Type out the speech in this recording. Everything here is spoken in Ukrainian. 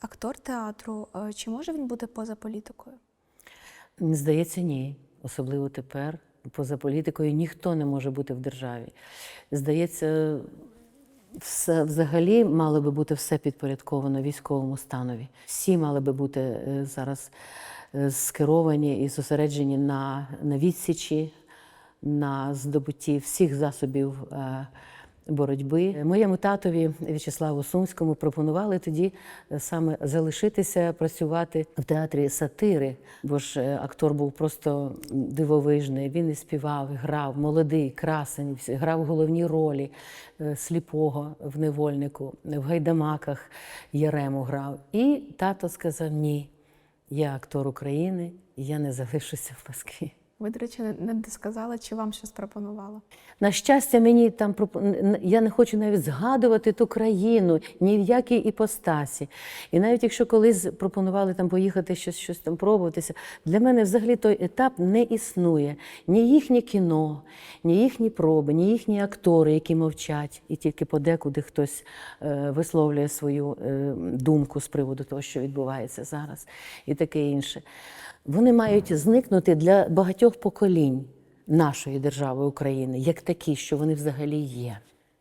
Актор театру, е, чи може він бути поза політикою? Здається, ні. Особливо тепер. Поза політикою ніхто не може бути в державі. Здається, все, взагалі мало би бути все підпорядковано військовому станові. Всі мали би бути е, зараз е, скеровані і зосереджені на, на відсічі, на здобутті всіх засобів боротьби. Моєму татові В'ячеславу Сумському пропонували тоді е, саме залишитися працювати в театрі сатири, бо ж е, актор був просто дивовижний. Він і співав, і грав, молодий, красень, грав головні ролі е, сліпого в невольнику, в гайдамаках Ярему грав. І тато сказав: ні, я актор України, я не залишуся в Москві. Ви, до речі, не- сказали, чи вам щось пропонувало? На щастя, мені там я не хочу навіть згадувати ту країну ні в якій іпостасі. І навіть якщо колись пропонували там поїхати щось, щось там пробуватися, для мене взагалі той етап не існує. Ні їхнє кіно, ні їхні проби, ні їхні актори, які мовчать, і тільки подекуди хтось е, висловлює свою е, думку з приводу того, що відбувається зараз, і таке інше. Вони мають зникнути для багатьох поколінь нашої держави України, як такі, що вони взагалі є.